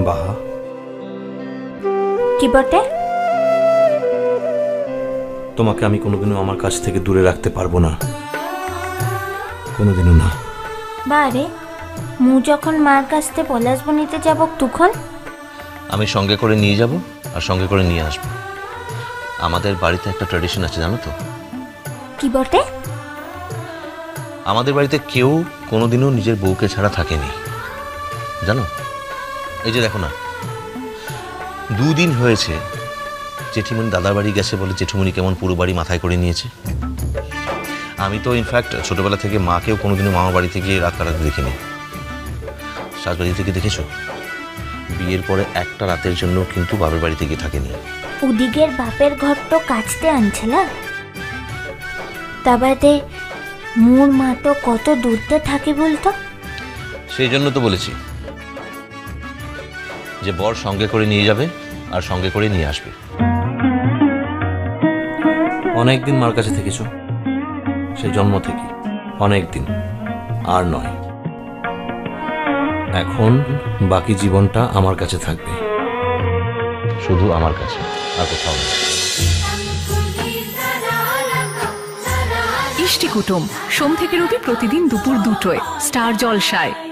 বাহা। কি বটে? তোমাকে আমি কোনোদিনও আমার কাছ থেকে দূরে রাখতে পারব না। কোনোদিনও না। বারে মু যখন মার কাছ থেকে পলাশবো নিতে যাব তখন? আমি সঙ্গে করে নিয়ে যাব আর সঙ্গে করে নিয়ে আসব। আমাদের বাড়িতে একটা ট্র্যাডিশন আছে জানো তো? কি বটে? আমাদের বাড়িতে কেউ কোনোদিনও নিজের বউকে ছাড়া থাকেনি। জানো? এই যে দেখো না। দুদিন হয়েছে জেঠিমণি দাদার বাড়ি গেছে বলে জেঠুমণি কেমন পুরো বাড়ি মাথায় করে নিয়েছে। আমি তো ইনফ্যাক্ট ছোটবেলা থেকে মাকেও কোনোদিনও মামা বাড়িতে গিয়ে রাত কাটাতে দেখিনি। শাশুড়ি থেকে দেখেছ? বিয়ের পরে একটা রাতের জন্য কিন্তু বাবার বাড়িতে গিয়ে থাকেনি। উদিগের বাপের ঘর তো কাচতে আনছিল তা বাদে মোর মা তো কত দূরতে থাকে বলতো? সেই জন্য তো বলেছি। যে বর সঙ্গে করে নিয়ে যাবে আর সঙ্গে করে নিয়ে আসবে। অনেক দিন মার কাছে থেকেছ। সেই জন্ম থেকে অনেক দিন আর নয়। এখন বাকি জীবনটা আমার কাছে থাকবে। শুধু আমার কাছে, আর কোথাও না। ইষ্টি কুটুম, সোম থেকে রবি প্রতিদিন দুপুর দুটোয়, স্টার জলসায়।